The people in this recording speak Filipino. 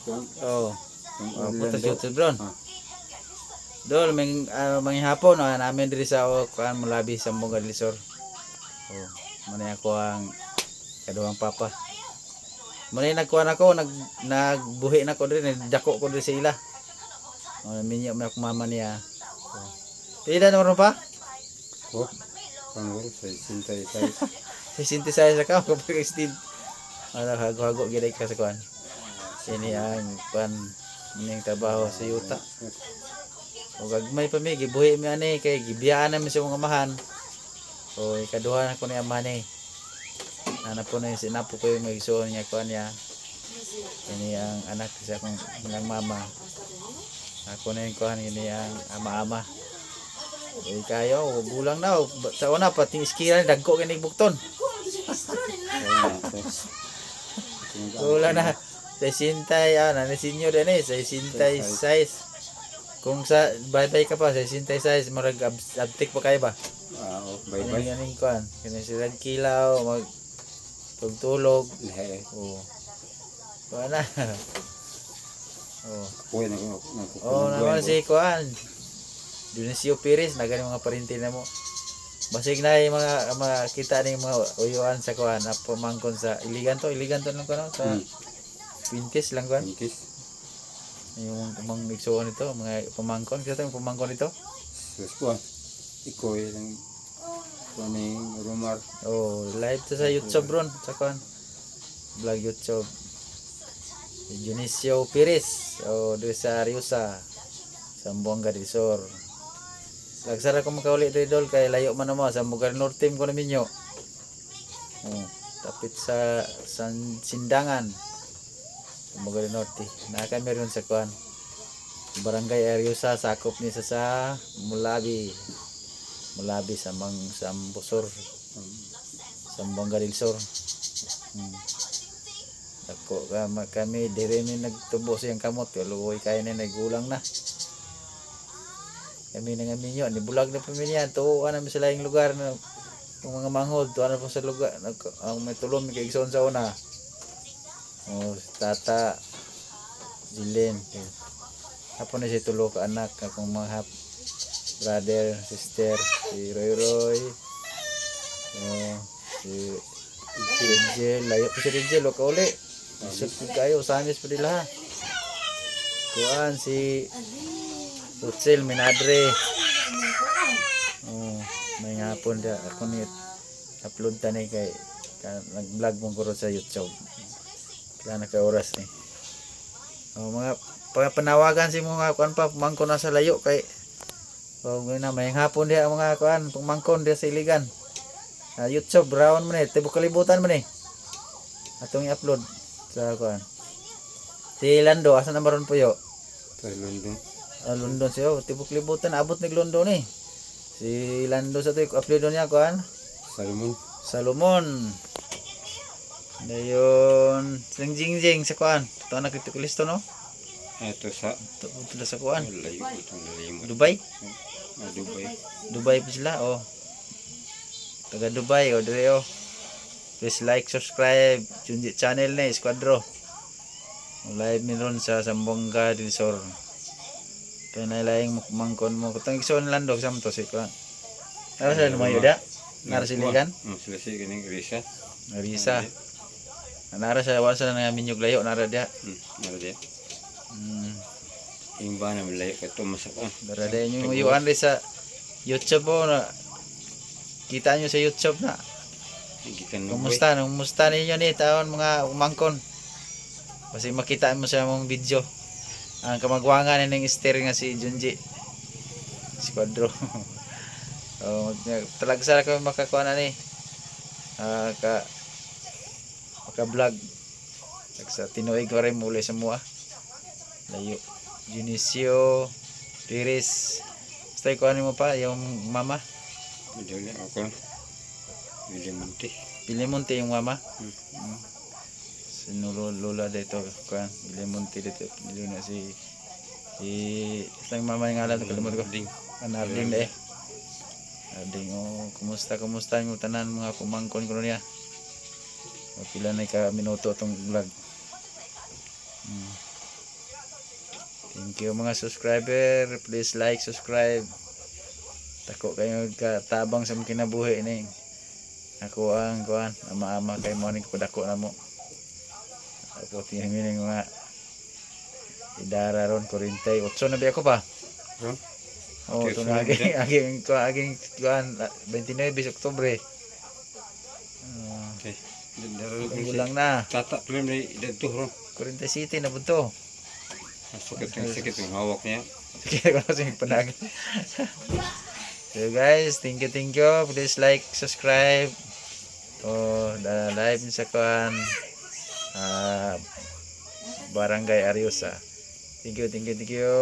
Itong, Oh. Oh, daw. sa YouTube doon. Ah. Dol, may uh, mga hapon oh, namin diri sa oh, kuan mulabi sa Bunga Sur. Oh, muna ako ang kaduang papa. Muna nagkuan ako, nag nagbuhi na ko diri, nagdako ko diri sa ila. Oh, minyo may ako mama niya. Oh. Pila naman pa? Ko. Pangol sa sintay size. Si synthesize ka kapag steed. Ano hago-hago gid ka sa kuan. Sini ang kuan ning trabaho sa yuta. O gagmay pa mi gibuhi mi ani kay gibiyaan namin sa mga amahan. O ikaduha na ko ni amahan ni. Ana po na sinapo ko yung magsuon niya kuan niya. Ini ang anak sa akong mga mama. Ako na yung kuan ini ang ama-ama. Uy kayo, gulang na. Sa una pati iskira dagko kini bukton. Gulang na. Sa sintay, ah, na senior din eh. Sa sintay size. Kung sa bye-bye ka pa, sa sintay size, marag ab- abtik pa kayo ba? Ah, oh, bye Bye bye. bye. Kaning kuan. Kani si Red Kilaw, mag tugtulog. Lahe. Oo. Kuan na. Oo. Kuya na. Oo naman si kuan. Dionisio Pires, nagani mga parinti na mo. Basig na yung mga mga kita ni mga uyuan sa kuan na pamangkon sa iligan to, iligan to lang ko no sa Hmm. Pintis lang kuan. Pintis. Yung mga igsuon nito, mga pamangkon, kita yung pamangkon nito. Sus ko. Ikaw yung kuning rumar. Oh, live to sa YouTube ron, sa kuan. Vlog YouTube. Si Dionisio Pires, oh, doon sa Ariusa, sa Buanga del Sur. Lagsara ko makauli dito dol kay layo man mo sa Bugar Norte ko na minyo. Oh, tapit sa San Sindangan. Sa Bugar Norte. Na kami sa kuan. Barangay Ariusa sakop ni sa sa Mulabi. Mulabi sa Mang Sambusor. Sambong del Sur. Hmm. Ako kama kami dire mi nagtubo siyang kamot kaluoy kay na nagulang na. Kami na nga minyo ni bulag na pamilya tuwa na sa laing lugar na yung mga manghod tuwa na po sa lugar ang may tulong kay igsoon sa una. Oh, si tata Jilin. Hapon na si tulo ka anak akong mga hap brother, sister, si Roy Roy. Oh, si si Rizal, layo pa si Rizal, o kauli. Isot ko kayo, samis pa nila. Kuan, si Rutsel, Minadre. Oh, may hapon da. Ako ni upload ta ni kay ka- nag-vlog mo ko ro sa YouTube. Kaya naka oras ni. Oh, mga pa- panawagan si mga kuan pa mangko na sa layo kay Oh, na may hapon dia mga kuan pangmangkon dia sa iligan. Sa YouTube brown man eh, tibok kalibutan man eh. Atong i-upload sa kuan. Si Lando asa na maron po yo? Sa London. Ah, London siya, oh, tibok kalibutan abot nig London eh. Si Lando sa to upload niya kuan. Salmon. Salomon. Dayon, sing jing jing sa kuan. To na kito listo no? Ito sa To to sa kuan. itong lalimot. Dubai. Dubai. Dubai pa sila, oh. Taga Dubai, oh, dire, oh. Please like, subscribe, Junji channel na, Squadro. Live mi ron sa Sambonga del Sur. Kaya na ilaing mangkon mo. Kutang igsoon lang dog sa to si Kuan. Ano sa lumayo da? Nara siligan? Hmm, sila si kining Risa. Risa. Nara sa wasa na minyog layo, nara dia. Hmm, nara dia. Hmm. Yung ba na malayo ka to masak ah. Dara dia yung uyuan rin sa YouTube po na kita nyo sa YouTube na. Gikan na Kumusta? Kumusta ninyo ni taon mga umangkon? Kasi makita mo sa mong video. Ang kamagwangan ng steer nga si Junji. Si Quadro. oh, talagsa kami makakuha na ni. Ah, ka maka-vlog. Sa tinuig ko rin muli sa mua. Layo. Junicio, Piris. Basta ikuha mo pa, yung mama. Madali ako. William Monte. Pilimonte yung mama. Hmm. Mm. Si Nulo Lola dito kan Pilimonte dito. Pili na si si isang mama yung ngalan kalimutan ko. Ding. Anarding eh. Anarding oh kumusta kumusta yung tanan mga pumangkon ko niya. O, Pila na ka minuto tong vlog. Mm. Thank you mga subscriber. Please like, subscribe. Tako kayo katabang sa kinabuhi ni. Ako ang kuan, ama-ama kay mo ni padako na mo. Ako tinangin ng mga idara ron 48 na ba ako pa? Ron? Oh, ito na aging aging kuan aging kuan 29 Oktubre. Uh, Okay. Daral Linggo lang na. Tata tulim na dito ron. 40 City na bunto. Sakit ng sakit yung hawak niya. Kaya ko kasi panag. so guys, thank you, thank you. Please like, subscribe. Oh, da live sa kuan. Ah, Barangay Ariusa. Thank you, thank you, thank you.